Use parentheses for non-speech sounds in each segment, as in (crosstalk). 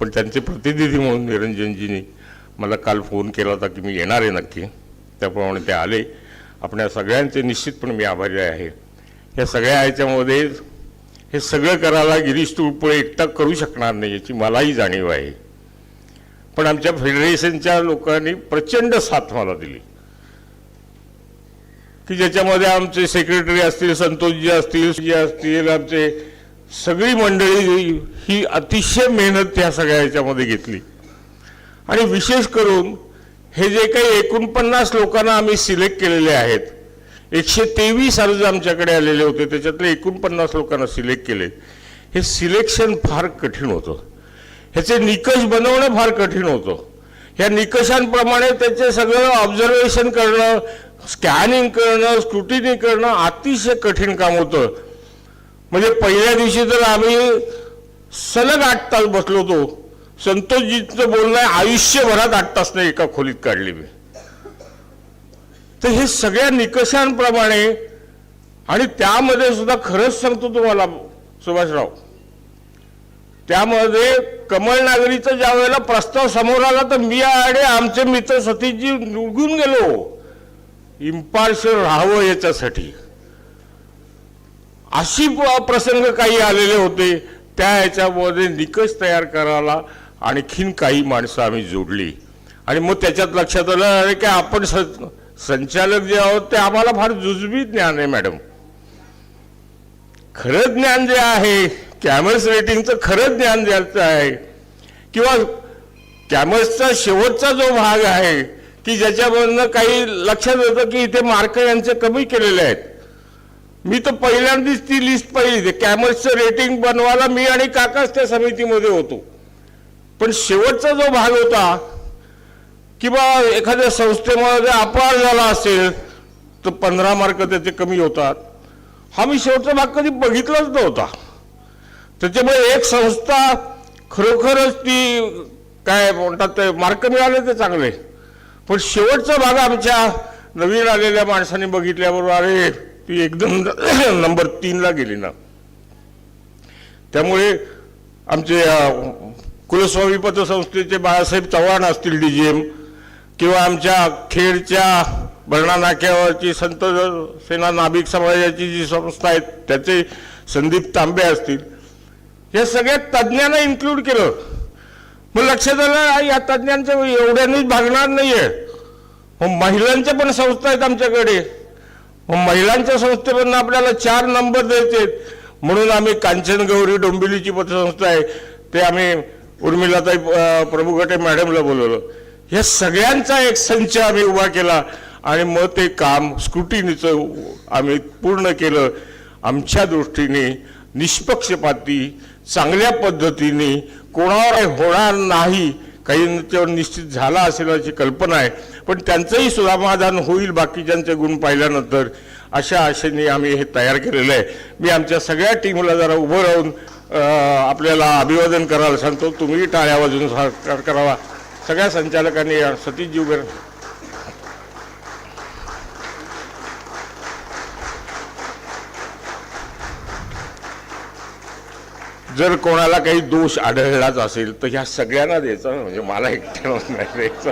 पण त्यांचे प्रतिनिधी म्हणून निरंजनजींनी मला काल फोन केला होता की मी येणार आहे नक्की. त्याप्रमाणे ते आले. आपल्या सगळ्यांचे निश्चितपणे मी आभारी आहे. या सगळ्या ह्याच्यामध्ये हे सगळं करायला गिरीश तुळपुळे एकटा करू शकणार नाही याची मलाही जाणीव आहे. पण आमच्या फेडरेशनच्या लोकांनी प्रचंड साथ मला दिली. की ज्याच्यामध्ये आमचे सेक्रेटरी असतील संतोषजी असतील जी असतील आमचे सगळी मंडळी ही अतिशय मेहनत त्या सगळ्या याच्यामध्ये घेतली. आणि विशेष करून हे जे काही एकोणपन्नास लोकांना आम्ही सिलेक्ट केलेले आहेत एकशे तेवीस अर्ज आमच्याकडे आलेले होते त्याच्यातले एकोणपन्नास लोकांना सिलेक्ट केले. हे सिलेक्शन फार कठीण होतं. ह्याचे निकष बनवणं फार कठीण होतं. ह्या निकषांप्रमाणे त्याचे सगळं ऑब्झर्वेशन करणं स्कॅनिंग करणं स्क्रुटिनी करणं अतिशय कठीण काम होतं. म्हणजे पहिल्या दिवशी तर आम्ही सलग आठ तास बसलो होतो. संतोषजीचं बोलणं आहे, आयुष्यभरात आठ तास नाही एका खोलीत काढली मी. तर हे सगळ्या निकषांप्रमाणे आणि त्यामध्ये सुद्धा खरंच सांगतो तुम्हाला सुभाषराव. त्यामध्ये कमलनागरीचा ज्या वेळेला प्रस्ताव समोर आला तर मी आणि आमचे मित्र सतीशजी निघून गेलो. इम्पार्शल राहावं याच्यासाठी. अशी प्रसंग काही आलेले होते त्या ह्याच्यामध्ये निकष तयार करायला आणखीन काही माणसं आम्ही जोडली. आणि मग त्याच्यात लक्षात आलं अरे की आपण स- संचालक जे आहोत ते आम्हाला फार जुजबी ज्ञान आहे मॅडम. खरं ज्ञान जे आहे कॅमर्स रेटिंगचं खरं ज्ञान ज्याचं आहे किंवा कॅमर्सचा शेवटचा जो भाग आहे की ज्याच्यामधनं काही लक्षात येतं की इथे मार्क यांचे कमी केलेले आहेत. मी तर पहिल्यांदाच ती लिस्ट पाहिली ते कॅमर्सचं रेटिंग बनवायला मी आणि काकाच त्या समितीमध्ये होतो. पण शेवटचा जो भाग होता किंवा एखाद्या संस्थेमध्ये अपहार झाला असेल तर पंधरा मार्क त्याचे कमी होतात. हा मी शेवटचा भाग कधी बघितलाच नव्हता. त्याच्यामुळे एक संस्था खरोखरच ती काय म्हणतात ते मार्क मिळाले ते चांगले. पण शेवटचा भाग आमच्या नवीन आलेल्या माणसाने बघितल्याबरोबर अरे ती एकदम (coughs) नंबर तीनला गेली ना. त्यामुळे आमचे कुलस्वामी पतसंस्थेचे बाळासाहेब चव्हाण असतील डी जे एम किंवा आमच्या खेडच्या भरणा नाक्यावरची संत सेना नाभिक समाजाची जी संस्था आहेत त्याचे संदीप तांबे असतील. या सगळ्या तज्ज्ञांना इन्क्लूड केलं. मग लक्षात आलं या तज्ज्ञांचं एवढ्यानेच भागणार नाही मग महिलांच्या पण संस्था आहेत आमच्याकडे. मग महिलांच्या संस्थेमधून आपल्याला चार नंबर द्यायचे म्हणून आम्ही कांचन गौरी डोंबिवलीची पतसंस्था आहे. ते आम्ही उर्मिलाताई प्रभुगटे मॅडमला बोलवलं. या सगळ्यांचा एक संच आम्ही उभा केला आणि मग ते काम स्क्रुटिनीचं आम्ही पूर्ण केलं. आमच्या दृष्टीने निष्पक्षपाती चांगल्या पद्धतीने कोणावर होणार नाही काही त्यावर निश्चित झाला असेल अशी कल्पना आहे. पण त्यांचंही समाधान होईल बाकीच्यांचे गुण पाहिल्यानंतर अशा आशेने आम्ही हे तयार केलेलं आहे. मी आमच्या सगळ्या टीमला जरा उभं राहून आपल्याला अभिवादन करायला सांगतो. तुम्ही टाळ्या वाजून करावा. सगळ्या संचालकांनी या जीवगर जर कोणाला काही दोष आढळलाच असेल तर ह्या सगळ्यांना द्यायचा. म्हणजे मला एकट्याला नाही द्यायचं.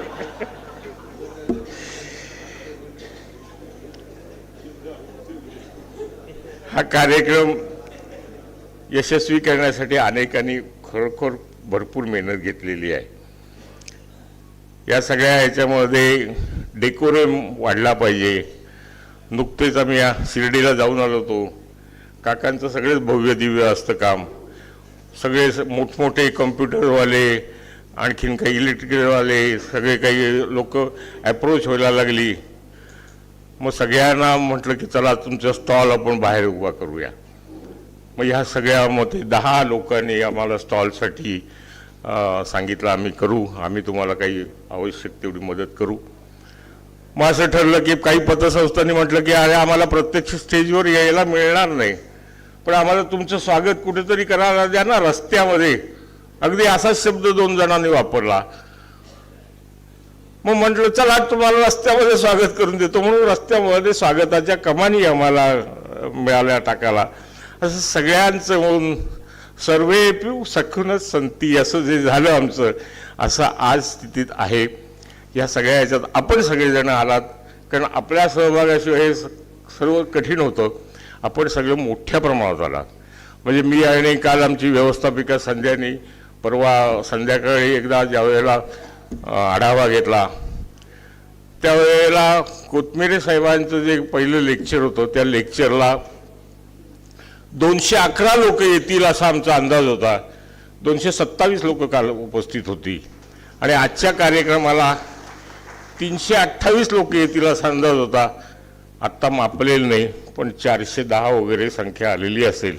हा कार्यक्रम यशस्वी करण्यासाठी अनेकांनी खरोखर भरपूर मेहनत घेतलेली आहे. या सगळ्या ह्याच्यामध्ये डेकोरम वाढला पाहिजे. नुकतेच आम्ही या शिर्डीला जाऊन आलो होतो. काकांचं सगळेच भव्य दिव्य असतं काम सगळे स- मोठमोठे कम्प्युटरवाले आणखीन काही इलेक्ट्रिकलवाले सगळे काही लोक ॲप्रोच व्हायला लागली. मग सगळ्यांना म्हटलं की चला तुमचा स्टॉल आपण बाहेर उभा करूया. मग ह्या सगळ्यामध्ये दहा लोकांनी आम्हाला स्टॉलसाठी सांगितलं आम्ही करू आम्ही तुम्हाला काही आवश्यक तेवढी मदत करू. मग असं ठरलं की काही पतसंस्थांनी म्हटलं की अरे आम्हाला प्रत्यक्ष स्टेजवर यायला मिळणार नाही. पण आम्हाला तुमचं स्वागत कुठेतरी करायला द्या ना रस्त्यामध्ये. अगदी असाच शब्द दोन जणांनी वापरला. मग म्हटलं चला तुम्हाला रस्त्यामध्ये स्वागत करून देतो. म्हणून रस्त्यामध्ये स्वागताच्या कमानी आम्हाला मिळाल्या टाकायला. असं सगळ्यांचं म्हणून सर्वेपू सखूनच संती असं जे झालं आमचं असं आज स्थितीत आहे. या सगळ्या ह्याच्यात आपण सगळेजण आलात. कारण आपल्या सहभागाशिवाय हे सर्व कठीण होतं. आपण सगळे मोठ्या प्रमाणात आलात म्हणजे मी आणि काल आमची व्यवस्थापिका संध्यानी परवा संध्याकाळी एकदा ज्या वेळेला आढावा घेतला त्यावेळेला कोथमिरे साहेबांचं जे पहिलं लेक्चर होतं त्या लेक्चरला दोनशे अकरा लोक येतील असा आमचा अंदाज होता. दोनशे सत्तावीस लोक काल उपस्थित होती. आणि आजच्या कार्यक्रमाला तीनशे अठ्ठावीस लोक येतील असा अंदाज होता. आत्ता मापलेला नाही. पण चारशे दहा वगैरे संख्या आलेली असेल.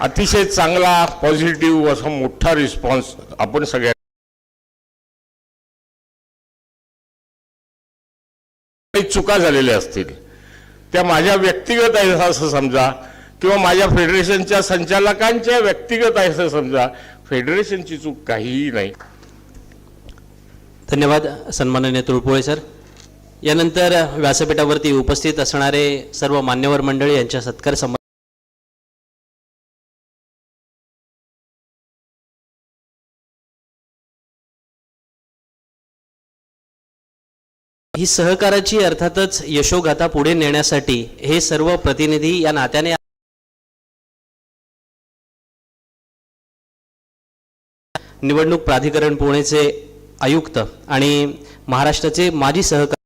अतिशय चांगला पॉझिटिव्ह असा मोठा रिस्पॉन्स आपण सगळ्या चुका झालेल्या असतील. त्या माझ्या व्यक्तिगत आहेत असं समजा किंवा माझ्या फेडरेशनच्या संचालकांच्या व्यक्तिगत आहे असं समजा फेडरेशनची चूक काहीही नाही. धन्यवाद सन्माननीय तुळपुळे सर. यानंतर व्यासपीठावरती उपस्थित असणारे सर्व मान्यवर मंडळी यांच्या सत्कार संबंध ही सहकाराची अर्थातच यशोगाथा पुढे नेण्यासाठी हे सर्व प्रतिनिधी या नात्याने निवडणूक प्राधिकरण पुणेचे आयुक्त आणि महाराष्ट्राचे माजी सहकार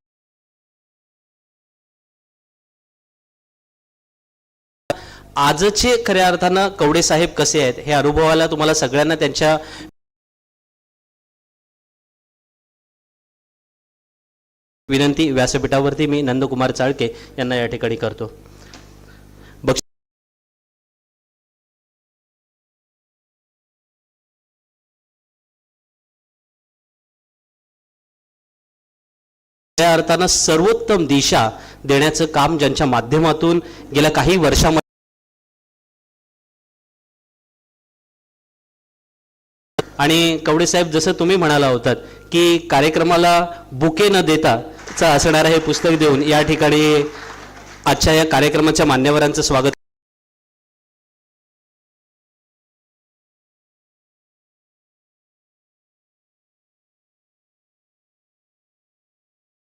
आजचे खऱ्या अर्थानं कवडे साहेब कसे आहेत हे अनुभवाला तुम्हाला सगळ्यांना त्यांच्या विनंती व्यासपीठावरती मी नंदकुमार चाळके यांना या ठिकाणी करतो. त्या अर्थानं सर्वोत्तम दिशा देण्याचं काम ज्यांच्या माध्यमातून गेल्या काही वर्षामध्ये आणि कवडे साहेब जसं तुम्ही म्हणाला होतात की कार्यक्रमाला बुके न देता असणारं हे पुस्तक देऊन या ठिकाणी आजच्या या कार्यक्रमाच्या मान्यवरांचं स्वागत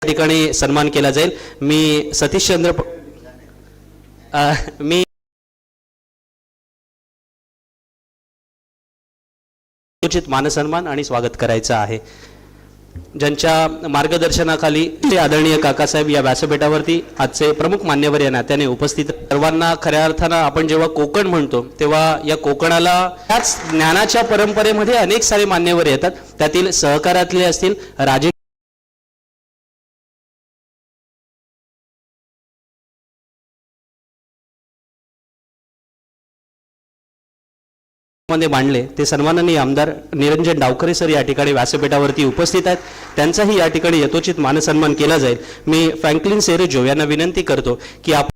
या ठिकाणी सन्मान केला जाईल. मी सतीशचंद्र मी यथोचित मानसन्मान आणि स्वागत करायचं आहे. ज्यांच्या मार्गदर्शनाखाली ते आदरणीय काकासाहेब या व्यासपीठावरती आजचे प्रमुख मान्यवर या नात्याने उपस्थित सर्वांना खऱ्या अर्थानं आपण जेव्हा कोकण म्हणतो तेव्हा या कोकणाला त्याच ज्ञानाच्या परंपरेमध्ये अनेक सारे मान्यवर येतात. त्यातील सहकारातले असतील राजे मध्ये मांडले ते सन्माननीय आमदार निरंजन डावखरे सर या ठिकाणी व्यासपीठावरती उपस्थित आहेत. त्यांचाही या ठिकाणी यथोचित मानसन्मान केला जाईल. मी फ्रँकलिन सेरेजो यांना विनंती करतो की आपण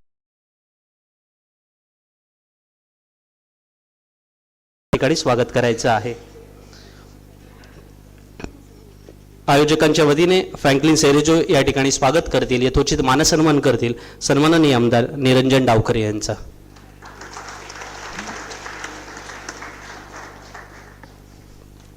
ठिकाणी स्वागत करायचं आहे. आयोजकांच्या वतीने फ्रँकलिन सेरेजो या ठिकाणी स्वागत करतील यथोचित मानसन्मान करतील सन्माननीय आमदार निरंजन डावखरे यांचा.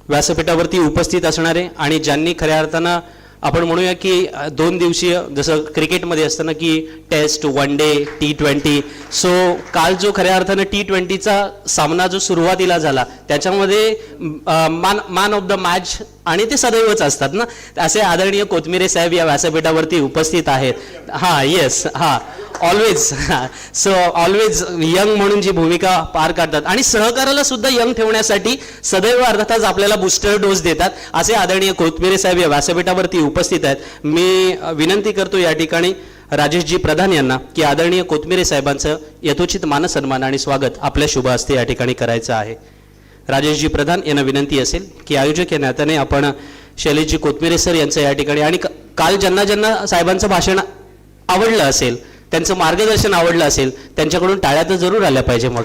व्यासपीठावरती उपस्थित असणारे आणि ज्यांनी खऱ्या अर्थानं आपण म्हणूया की दोन दिवसीय जसं क्रिकेटमध्ये असतं ना की test one day T twenty. So काल जो खऱ्या अर्थानं टी ट्वेंटीचा सामना जो सुरुवातीला झाला त्याच्यामध्ये मान मॅन ऑफ द मॅच आणि ते सदैवच असतात ना? असे आदरणीय कोथमिरे साहेब या व्यासपीठावरती उपस्थित आहेत. हां येस हां. ऑलवेज सो ऑलवेज यंग म्हणून जी भूमिका पार काढतात. आणि सहकाराला सुद्धा यंग ठेवण्यासाठी सदैव अर्थातच आपल्याला बुस्टर डोस देतात असे आदरणीय कोथमिरे साहेब या व्यासपीठावरती उपस्थित आहेत. मी विनंती करतो या ठिकाणी राजेशजी प्रधान यांना की आदरणीय कोथमिरे साहेबांचं यथोचित मानसन्मान आणि स्वागत आपल्या शुभ हस्ते या ठिकाणी करायचं आहे. राजेशजी प्रधान यांना विनंती असेल की आयोजक या नात्याने आपण शैलेशजी कोथमिरे सर यांचं या ठिकाणी आणि काल ज्यांना ज्यांना साहेबांचं भाषण आवडलं असेल त्यांचं मार्गदर्शन आवडलं असेल त्यांच्याकडून टाळ्या तर जरूर आल्या पाहिजे मग.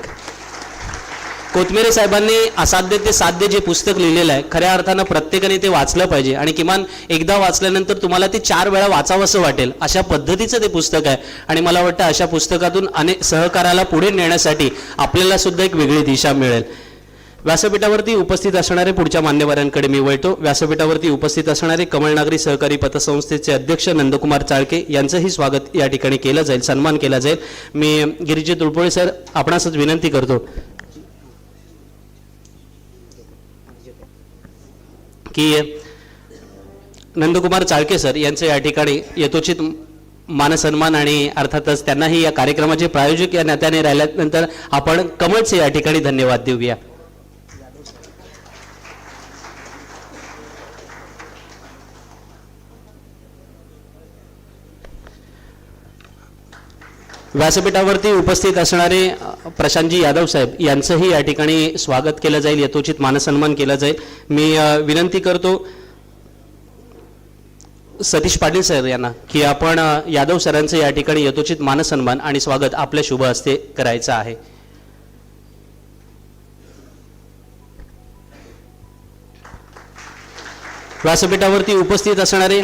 कोथमेरे साहेबांनी असाध्य ते साध्य जे पुस्तक लिहिलेलं आहे खऱ्या अर्थानं प्रत्येकाने ते वाचलं पाहिजे. आणि किमान एकदा वाचल्यानंतर तुम्हाला ते चार वेळा वाचावंसं वाटेल. अशा पद्धतीचं ते पुस्तक आहे. आणि मला वाटतं अशा पुस्तकातून अनेक सहकाराला पुढे नेण्यासाठी आपल्याला सुद्धा एक वेगळी दिशा मिळेल. व्यासपीठावरती उपस्थित असणारे पुढच्या मान्यवरांकडे मी वळतो. व्यासपीठावरती उपस्थित असणारे कमलनागरी सहकारी पतसंस्थेचे अध्यक्ष नंदकुमार चाळके यांचंही स्वागत या ठिकाणी केलं जाईल सन्मान केला जाईल. मी गिरीजी तुळपुळे सर आपणासच विनंती करतो. की नंदकुमार चाळके सर यांचं या ठिकाणी यथोचित मानसन्मान आणि अर्थातच त्यांनाही या कार्यक्रमाचे प्रायोजक या नात्याने राहिल्यानंतर आपण कमळचे या ठिकाणी धन्यवाद देऊया. व्यासपीठावरती उपस्थित असणारे प्रशांतजी यादव साहेब यांचंही या ठिकाणी स्वागत केलं जाईल यथोचित मानसन्मान केला जाईल. मी विनंती करतो सतीश पाटील सर यांना की आपण यादव सरांचं या ठिकाणी यथोचित मानसन्मान आणि स्वागत आपल्या शुभ हस्ते करायचं आहे. व्यासपीठावरती उपस्थित असणारे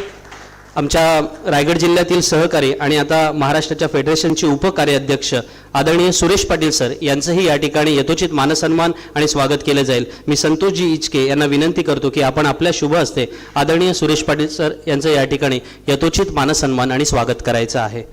आमच्या रायगड जिल्ह्यातील सहकारी आणि आता महाराष्ट्राच्या फेडरेशनचे उपकार्याध्यक्ष आदरणीय सुरेश पाटील सर यांचंही या ठिकाणी यथोचित मानसन्मान आणि स्वागत केलं जाईल. मी संतोषजी इचके यांना विनंती करतो की आपण आपल्या शुभ हस्ते आदरणीय सुरेश पाटील सर यांचं या ठिकाणी यथोचित मानसन्मान आणि स्वागत करायचं आहे.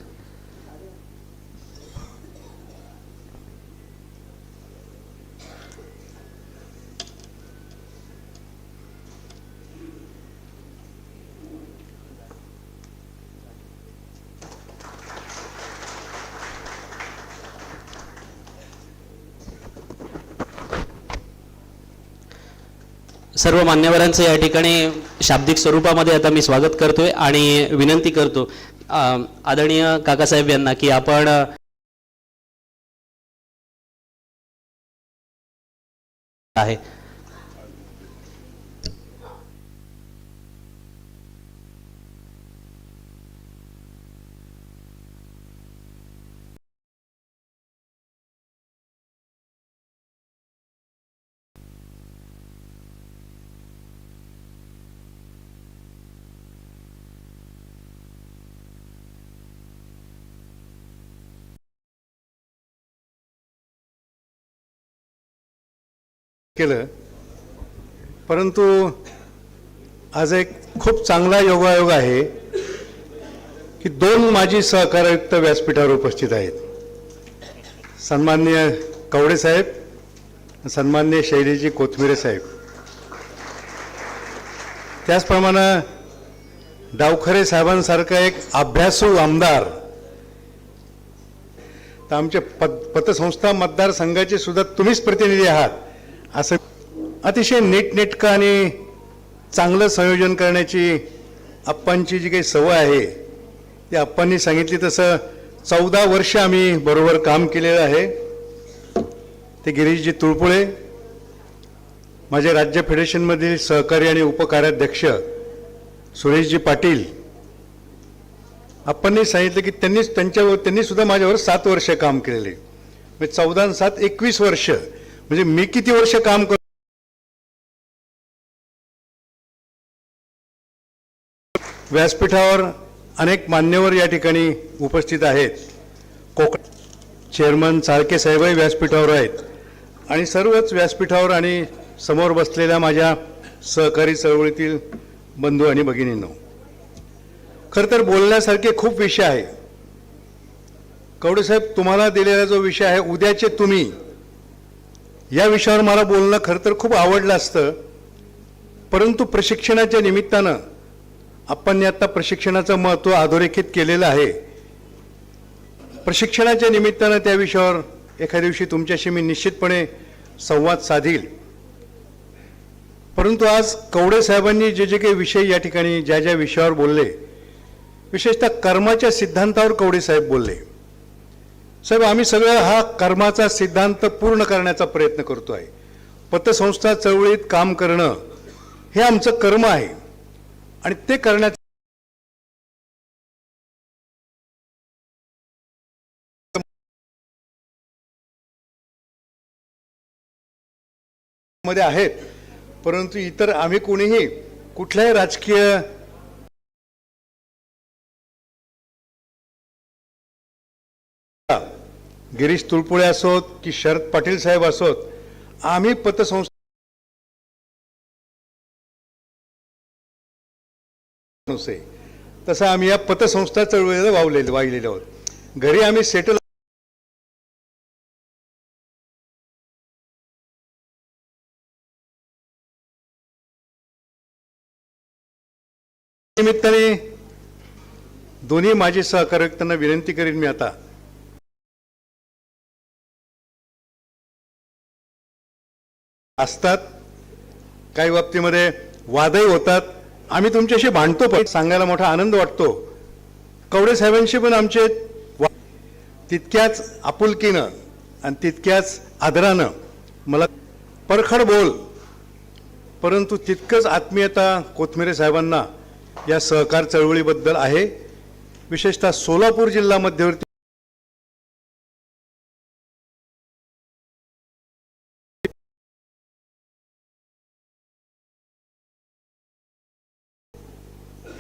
सर्व मान्यवरांचं या ठिकाणी शाब्दिक स्वरूपामध्ये आता मी स्वागत करतोय आणि विनंती करतो अं, आदरणीय काकासाहेब यांना की आपण आहे. केलं. परंतु आज एक खूप चांगला योगायोग आहे की दोन माजी सहकार्युक्त व्यासपीठावर उपस्थित आहेत. सन्मान्य कवडे साहेब सन्मान्य शैलीजी कोथमिरे साहेब. त्याचप्रमाणे डावखरे साहेबांसारखा एक अभ्यासू आमदार तर आमच्या पत पतसंस्था मतदारसंघाचे सुद्धा तुम्हीच प्रतिनिधी आहात. असं अतिशय नीटनेटकं आणि चांगलं संयोजन करण्याची आप्पांची जी काही सवय आहे ती आप्पांनी सांगितली. तसं चौदा वर्ष आम्ही बरोबर काम केलेलं आहे. ते गिरीशजी तुळपुळे माझे राज्य फेडरेशनमधील सहकारी आणि उपकार्याध्यक्ष सुरेशजी पाटील आप्पांनी सांगितलं की त्यांनीच त्यांच्यावर त्यांनीसुद्धा माझ्यावर सात वर्ष काम केलेले. म्हणजे चौदा सात एकवीस वर्ष म्हणजे मी किती वर्ष काम करतो? व्यासपीठावर अनेक मान्यवर या ठिकाणी उपस्थित आहेत. कोकण चेअरमन चाळके साहेबही व्यासपीठावर आहेत. आणि सर्वच व्यासपीठावर आणि समोर बसलेल्या माझ्या सहकारी चळवळीतील बंधू आणि भगिनींनो खरं तर बोलण्यासारखे खूप विषय आहे. कवडेसाहेब तुम्हाला दिलेला जो विषय आहे उद्याचे तुम्ही या विषयावर मला बोलणं खरं तर खूप आवडलं असतं. परंतु प्रशिक्षणाच्या निमित्तानं आपण आता प्रशिक्षणाचं महत्त्व अधोरेखित केलेलं आहे. प्रशिक्षणाच्या निमित्तानं त्या विषयावर एखाद्या दिवशी तुमच्याशी मी निश्चितपणे संवाद साधील. परंतु आज कवडे साहेबांनी जे जे काही विषय या ठिकाणी ज्या ज्या विषयावर बोलले विशेषतः कर्माच्या सिद्धांतावर कवडे साहेब बोलले. साहेब आम्ही सगळं हा कर्माचा सिद्धांत पूर्ण करण्याचा प्रयत्न करतो आहे. पतसंस्था चळवळीत काम करणं हे आमचं कर्म आहे. आणि ते करण्याचं मध्ये आहेत. परंतु इतर आम्ही कोणीही कुठल्याही राजकीय गिरीश तुळपुळे असोत की शरद पाटील साहेब असोत आम्ही पतसंस्था तसं आम्ही या पतसंस्था चळवळीला वावलेले वाहिलेले आहोत. घरी आम्ही सेटल निमित्ताने दोन्ही माझे सहकार्यकर्त्यांना विनंती करीन मी आता. असतात. काही बाबतीमध्ये वादही होतात. आम्ही तुमच्याशी भांडतो पण सांगायला मोठा आनंद वाटतो. कवडे साहेबांशी पण आमचे तितक्याच आपुलकीनं आणि तितक्याच आदरानं मला परखड बोल. परंतु तितकंच आत्मीयता कोथमिरे साहेबांना या सहकार चळवळीबद्दल आहे. विशेषतः सोलापूर जिल्हा मध्यवर्ती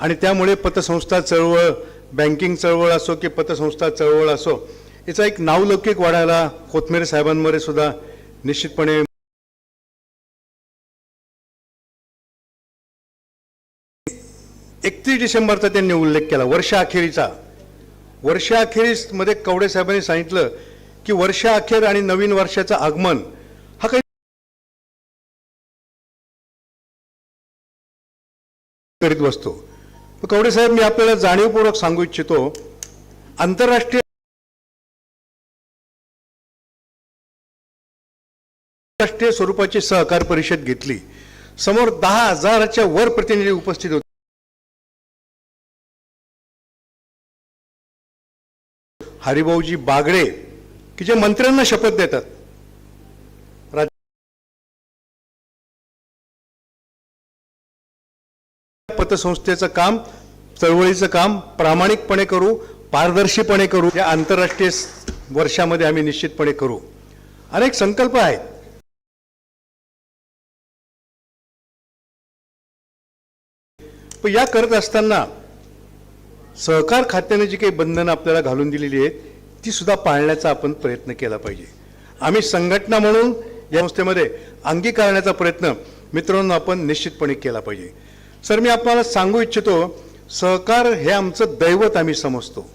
आणि त्यामुळे पतसंस्था चळवळ बँकिंग चळवळ असो की पतसंस्था चळवळ असो याचा एक नावलौकिक वाढायला कोथमेर साहेबांमध्ये सुद्धा निश्चितपणे एकतीस डिसेंबरचा त्यांनी उल्लेख केला वर्षाअखेरीचा वर्षाअखेरीसमध्ये कवडे साहेबांनी सांगितलं की वर्षाअखेर आणि नवीन वर्षाचं आगमन हा काही करीत बसतो. कवडे साहेब मी आपल्याला जाणीवपूर्वक सांगू इच्छितो आंतरराष्ट्रीय राष्ट्रीय स्वरूपाची सहकार परिषद घेतली. समोर दहा हजाराच्या वर प्रतिनिधी उपस्थित होते. हरिभाऊजी बागडे की जे मंत्र्यांना शपथ देतात. पतसंस्थेचं काम चळवळीचं काम प्रामाणिकपणे करू पारदर्शीपणे करू. या आंतरराष्ट्रीय वर्षामध्ये आम्ही निश्चितपणे करू. अनेक संकल्प आहेत. पण या करत असताना सहकार खात्याने जी काही बंधनं आपल्याला घालून दिलेली आहेत ती सुद्धा पाळण्याचा आपण प्रयत्न केला पाहिजे. आम्ही संघटना म्हणून या संस्थेमध्ये अंगीकारण्याचा प्रयत्न मित्रांनो आपण निश्चितपणे केला पाहिजे. सर मी आपल्याला सांगू इच्छितो सहकार हे आमचं दैवत आम्ही समजतो.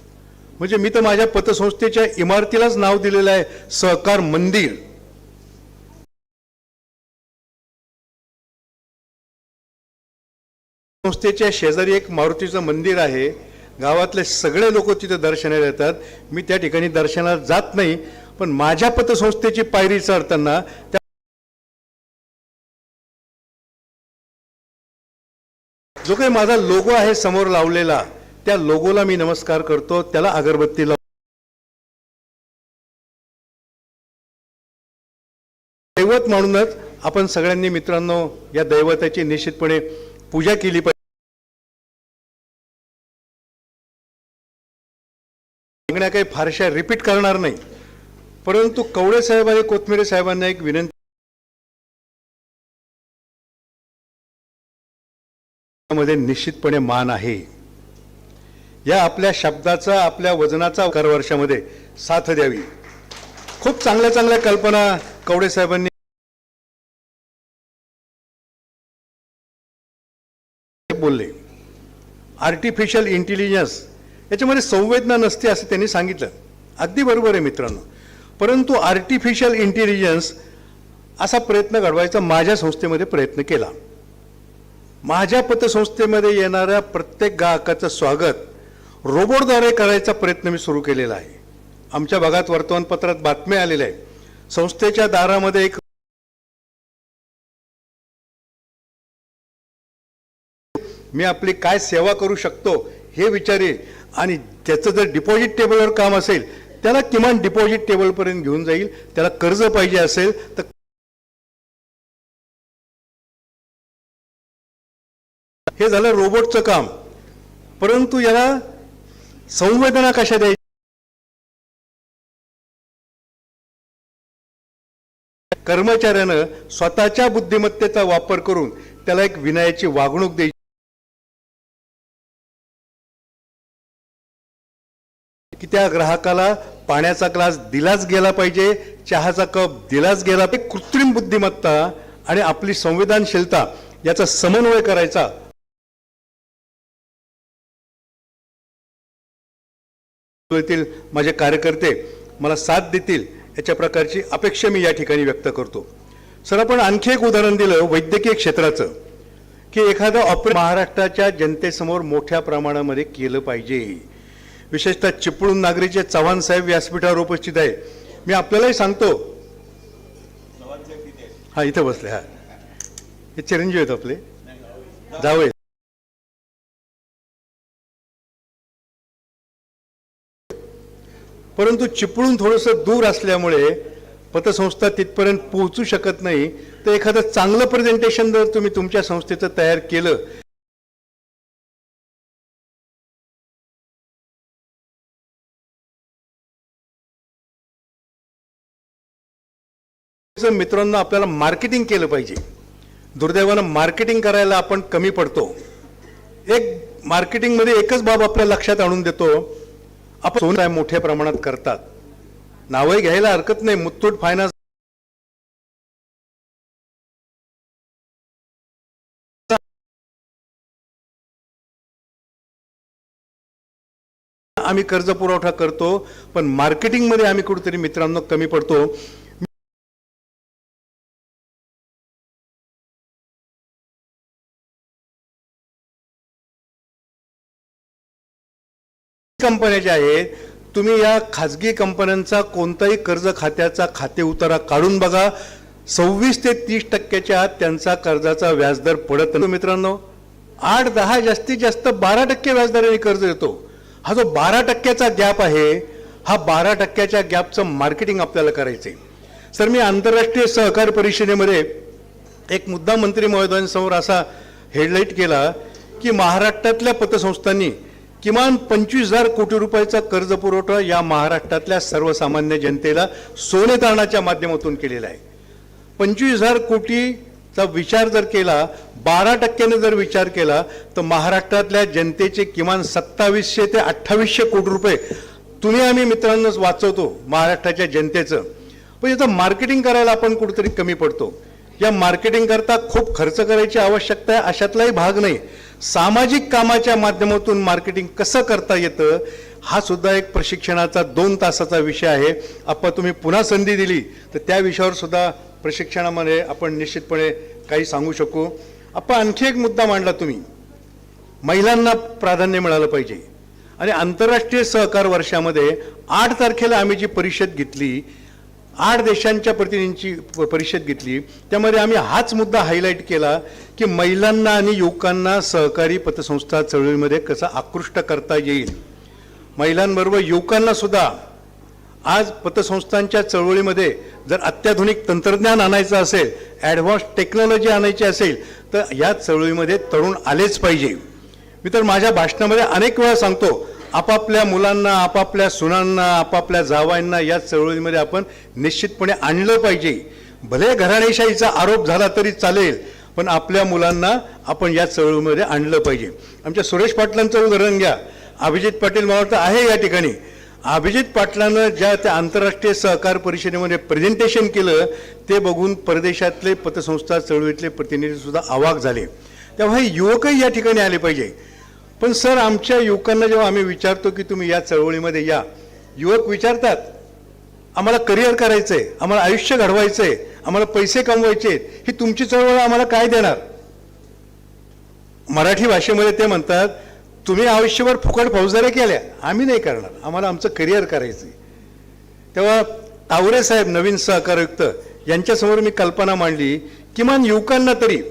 म्हणजे मी तर माझ्या पतसंस्थेच्या इमारतीलाच नाव दिलेलं आहे सहकार मंदिर. संस्थेच्या शेजारी एक मारुतीचं मंदिर आहे. गावातले सगळे लोक तिथे दर्शनाला येतात. मी त्या ठिकाणी दर्शनाला जात नाही पण माझ्या पतसंस्थेची पायरी चढताना त्या जो काही माझा लोगो आहे समोर लावलेला त्या लोगोला मी नमस्कार करतो त्याला अगरबत्ती लाव दैवत म्हणूनच आपण सगळ्यांनी मित्रांनो या दैवताची निश्चितपणे पूजा केली पाहिजे. काही फारशा रिपीट करणार नाही. परंतु कवडे साहेब आणि कोथमिरे साहेबांना एक विनंती मध्ये निश्चितपणे मान आहे. या आपल्या शब्दाचा आपल्या वजनाचा कर वर्षामध्ये साथ द्यावी. खूप चांगल्या चांगल्या कल्पना कवडे साहेबांनी बोलले. आर्टिफिशियल इंटेलिजन्स याच्यामध्ये संवेदना नसते असं त्यांनी सांगितलं. अगदी बरोबर आहे मित्रांनो. परंतु आर्टिफिशियल इंटेलिजन्स असा प्रयत्न घडवायचा माझ्या संस्थेमध्ये प्रयत्न केला. माझ्या पतसंस्थेमध्ये येणाऱ्या प्रत्येक ग्राहकाचं स्वागत रोबोटद्वारे करायचा प्रयत्न मी सुरू केलेला आहे. आमच्या भागात वर्तमानपत्रात बातम्या आलेल्या आहेत. संस्थेच्या दारामध्ये एक मी आपली काय सेवा करू शकतो हे विचारेल आणि त्याचं जर डिपॉझिट टेबलवर काम असेल त्याला किमान डिपॉझिट टेबलपर्यंत घेऊन जाईल त्याला कर्ज पाहिजे असेल तर हे झालं रोबोटचं काम. परंतु याला संवेदना कशा द्यायची कर्मचाऱ्यानं स्वतःच्या बुद्धिमत्तेचा वापर करून त्याला एक विनयाची वागणूक द्यायची. की त्या ग्राहकाला पाण्याचा ग्लास दिलाच गेला पाहिजे चहाचा कप दिलाच गेला पाहिजे. कृत्रिम बुद्धिमत्ता आणि आपली संवेदनशीलता याचा समन्वय करायचा येथील माझे कार्यकर्ते मला साथ देतील याच्या प्रकारची अपेक्षा मी या ठिकाणी व्यक्त करतो. सर आपण आणखी एक उदाहरण दिलं वैद्यकीय क्षेत्राचं. की एखादं ऑपरे महाराष्ट्राच्या जनतेसमोर मोठ्या प्रमाणामध्ये केलं पाहिजे. विशेषतः चिपळूण नागरीचे चव्हाण साहेब व्यासपीठावर उपस्थित आहे मी आपल्यालाही सांगतो. हा इथं बसले हा. हे चिरंजीव आहेत आपले. जावे परंतु चिपळून थोडंसं दूर असल्यामुळे पतसंस्था तिथपर्यंत पोहोचू शकत नाही. तर एखादं चांगलं प्रेझेंटेशन जर तुम्ही तुमच्या संस्थेचं तयार केलं. मित्रांनो आपल्याला मार्केटिंग केलं पाहिजे. दुर्दैवानं मार्केटिंग करायला आपण कमी पडतो. एक मार्केटिंगमध्ये एकच बाब आपल्या लक्षात आणून देतो. आपण सोनं मोठ्या प्रमाणात करतात. नावही घ्यायला हरकत नाही मुथ्थूट फायनान्स आम्ही कर्ज पुरवठा करतो पण मार्केटिंगमध्ये आम्ही कुठेतरी मित्रांनो कमी पडतो. कंपन्याच्या आहेत तुम्ही या खाजगी कंपन्यांचा कोणताही कर्ज खात्याचा खाते उतारा काढून बघा. सव्वीस ते तीस टक्क्याच्या आत त्यांचा कर्जाचा व्याजदर पडत मित्रांनो आठ दहा जास्तीत जास्त बारा टक्के व्याजदराने कर्ज देतो हा जो बारा टक्क्याचा गॅप आहे हा बारा टक्क्याच्या गॅपचं मार्केटिंग आपल्याला करायचं आहे. सर मी आंतरराष्ट्रीय सहकार परिषदेमध्ये एक मुद्दा मंत्री महोदयांसमोर असा हेडलाईट केला की महाराष्ट्रातल्या पतसंस्थांनी किमान पंचवीस हजार कोटी रुपयाचा कर्ज पुरवठा या महाराष्ट्रातल्या सर्वसामान्य जनतेला सोने तारणाच्या माध्यमातून केलेला आहे. पंचवीस हजार कोटीचा विचार जर केला बारा टक्क्याने जर विचार केला तर महाराष्ट्रातल्या जनतेचे किमान सत्तावीसशे ते अठ्ठावीसशे कोटी रुपये तुम्ही आम्ही मित्रांनोच वाचवतो महाराष्ट्राच्या जनतेचं. म्हणजे पण याचं मार्केटिंग करायला आपण कुठेतरी कमी पडतो. या मार्केटिंग करता खूप खर्च करायची आवश्यकता आहे अशातलाही भाग नाही. सामाजिक कामाच्या माध्यमातून मार्केटिंग कसं करता येतं हा सुद्धा एक प्रशिक्षणाचा दोन तासाचा विषय आहे. आपण तुम्ही पुन्हा संधी दिली तर त्या विषयावर सुद्धा प्रशिक्षणामध्ये आपण निश्चितपणे काही सांगू शकू. आपण आणखी एक मुद्दा मांडला तुम्ही. महिलांना प्राधान्य मिळालं पाहिजे. आणि आंतरराष्ट्रीय सहकार वर्षामध्ये आठ तारखेला आम्ही जी परिषद घेतली आठ देशांच्या प्रतिनिधींची परिषद घेतली. त्यामध्ये आम्ही हाच मुद्दा हायलाईट केला की महिलांना आणि युवकांना सहकारी पतसंस्था चळवळीमध्ये कसं आकृष्ट करता येईल. महिलांबरोबर युवकांनासुद्धा आज पतसंस्थांच्या चळवळीमध्ये जर अत्याधुनिक तंत्रज्ञान आणायचं असेल ॲडव्हान्स टेक्नॉलॉजी आणायची असेल तर या चळवळीमध्ये तरुण आलेच पाहिजे. मी तर माझ्या भाषणामध्ये अनेक वेळा सांगतो आपापल्या मुलांना आपापल्या सुनांना आपापल्या जावांना या चळवळीमध्ये आपण निश्चितपणे आणलं पाहिजे. भले घराणेशाहीचा आरोप झाला तरी चालेल पण आपल्या मुलांना आपण या चळवळीमध्ये आणलं पाहिजे. आमच्या सुरेश पाटलांचं उदाहरण घ्या. अभिजित पाटील मला वाटतं आहे या ठिकाणी. अभिजित पाटलानं ज्या त्या आंतरराष्ट्रीय सहकार परिषदेमध्ये प्रेझेंटेशन केलं ते बघून परदेशातले पतसंस्था चळवळीतले प्रतिनिधीसुद्धा आवाक अवाक झाले. तेव्हा हे युवकही या ठिकाणी आले पाहिजे. पण सर आमच्या युवकांना जेव्हा आम्ही विचारतो की तुम्ही या चळवळीमध्ये या युवक विचारतात आम्हाला करिअर करायचं आहे आम्हाला आयुष्य घडवायचं आहे आम्हाला पैसे कमवायचे ही तुमची चळवळ आम्हाला काय देणार? मराठी भाषेमध्ये ते म्हणतात तुम्ही आयुष्यभर फुकट फौजदाऱ्या केल्या आम्ही नाही करणार आम्हाला आमचं करिअर करायचं तेव्हा तावरे साहेब नवीन सहकारयुक्त यांच्यासमोर मी कल्पना मांडली किमान युवकांना तरी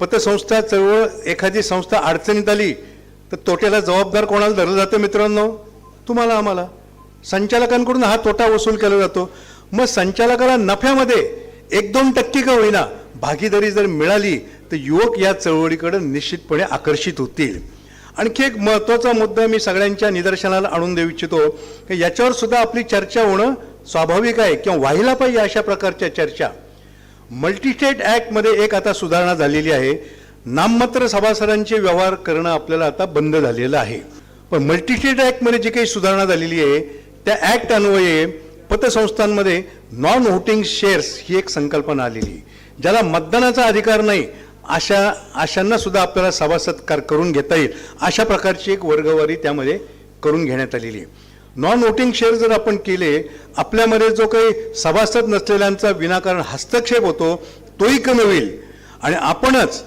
पतसंस्था चळवळ एखादी संस्था अडचणीत आली तर तोट्याला जबाबदार कोणाला धरलं जातं मित्रांनो? तुम्हाला आम्हाला. संचालकांकडून हा तोटा वसूल केला जातो. मग संचालकाला नफ्यामध्ये एक दोन टक्के का होईना भागीदारी जर मिळाली तर युवक या चळवळीकडे निश्चितपणे आकर्षित होतील. आणखी एक महत्त्वाचा मुद्दा मी सगळ्यांच्या निदर्शनाला आणून देऊ इच्छितो की याच्यावर सुद्धा आपली चर्चा होणं स्वाभाविक आहे किंवा व्हायला पाहिजे अशा प्रकारच्या चर्चा. मल्टीस्टेट ॲक्टमध्ये एक आता सुधारणा झालेली आहे. नाममात्र सभासदांचे व्यवहार करणं आपल्याला आता बंद झालेलं आहे. पण मल्टीस्टेट ॲक्टमध्ये जी काही सुधारणा झालेली आहे त्या ॲक्ट अन्वये पतसंस्थांमध्ये नॉन व्होटिंग शेअर्स ही एक संकल्पना आलेली. ज्याला मतदानाचा अधिकार नाही अशा अशांना सुद्धा आपल्याला सभासत्कार करून घेता येईल अशा प्रकारची एक वर्गवारी त्यामध्ये करून घेण्यात आलेली आहे. नॉन वोटिंग शेअर जर आपण केले आपल्यामध्ये जो काही सभासद नसलेल्यांचा विनाकारण हस्तक्षेप होतो तोही कमी होईल. आणि आपणच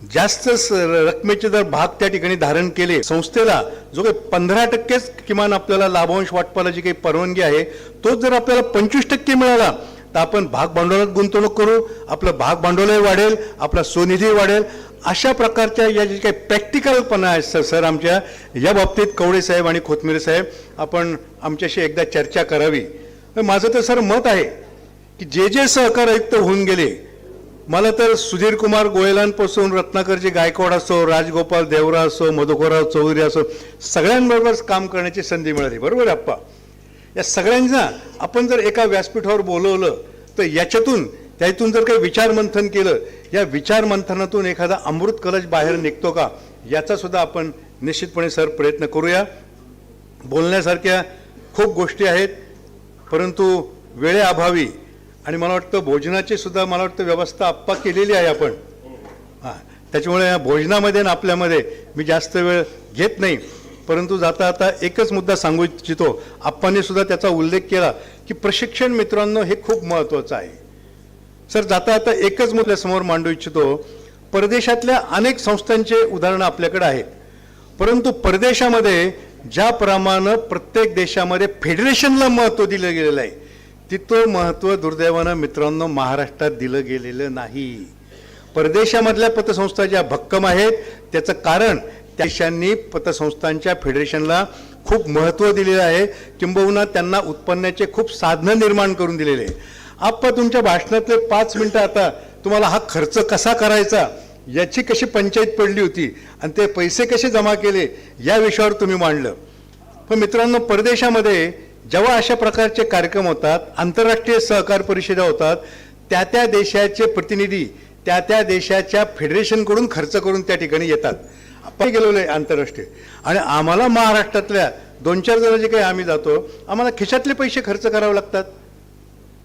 जास्त रकमेचे जर भाग त्या ठिकाणी धारण केले संस्थेला जो काही पंधरा टक्केच किमान आपल्याला लाभांश वाटपाला जी काही परवानगी आहे तोच जर आपल्याला पंचवीस टक्के मिळाला तर आपण भाग भांडवलात गुंतवणूक करू आपलं भाग भांडवलही वाढेल आपला स्वनिधी वाढेल. अशा प्रकारच्या या जे काही प्रॅक्टिकलपणा आहे सर सर आमच्या या बाबतीत कवडे साहेब आणि खोतमिरे साहेब आपण आमच्याशी एकदा चर्चा करावी. माझं तर सर मत आहे की जे जे सहकार आयुक्त होऊन गेले मला तर सुधीर कुमार गोयलांपासून रत्नाकरजी गायकवाड असो राजगोपाल देवरा असो मधुकरराव चौधरी असो सगळ्यांबरोबरच काम करण्याची संधी मिळाली. बरोबर आप्पा? अप्पा या सगळ्यांना आपण जर एका व्यासपीठावर बोलवलं तर याच्यातून त्यातून जर काही विचारमंथन केलं या विचारमंथनातून एखादा अमृत कलश बाहेर निघतो का याचा सुद्धा आपण निश्चितपणे सर प्रयत्न करूया. बोलण्यासारख्या खूप गोष्टी आहेत परंतु वेळेअभावी आणि मला वाटतं भोजनाची सुद्धा मला वाटतं व्यवस्था आप्पा केलेली आहे आपण. हां त्याच्यामुळे या भोजनामध्ये आणि आपल्यामध्ये मी जास्त वेळ घेत नाही. परंतु जाता आता एकच मुद्दा सांगू इच्छितो. आप्पाने सुद्धा त्याचा उल्लेख केला की प्रशिक्षण मित्रांनो हे खूप महत्त्वाचं आहे. सर जाता आता एकच मुद्दा समोर मांडू इच्छितो. परदेशातल्या अनेक संस्थांचे उदाहरणं आपल्याकडे आहेत. परंतु परदेशामध्ये ज्याप्रमाणे प्रत्येक देशामध्ये फेडरेशनला महत्त्व दिलं गेलेलं आहे तितो महत्त्व दुर्दैवानं मित्रांनो महाराष्ट्रात दिलं गेलेलं नाही. परदेशामधल्या पतसंस्था ज्या भक्कम आहेत त्याचं कारण त्या देशांनी पतसंस्थांच्या फेडरेशनला खूप महत्त्व दिलेलं आहे. किंबहुना त्यांना उत्पन्नाचे खूप साधनं निर्माण करून दिलेले आहे. आप्पा तुमच्या भाषणातले पाच मिनटं आता तुम्हाला हा खर्च कसा करायचा याची कशी पंचायत पडली होती आणि ते पैसे कसे जमा केले या विषयावर तुम्ही मांडलं. पण मित्रांनो परदेशामध्ये जेव्हा अशा प्रकारचे कार्यक्रम होतात आंतरराष्ट्रीय सहकार परिषदा होतात त्या त्या देशाचे प्रतिनिधी त्या त्या देशाच्या फेडरेशनकडून खर्च करून त्या ठिकाणी येतात. आपण गेलेलो आहे आंतरराष्ट्रीय. आणि आम्हाला महाराष्ट्रातल्या दोन चार जण जे काही आम्ही जातो आम्हाला खिशातले पैसे खर्च करावे लागतात.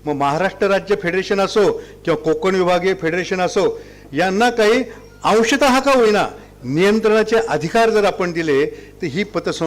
मग महाराष्ट्र राज्य फेडरेशन असो किंवा कोकण विभागीय फेडरेशन असो यांना काही अंशतः का होईना नियंत्रणाचे अधिकार जर आपण दिले तर ही पतसंस्था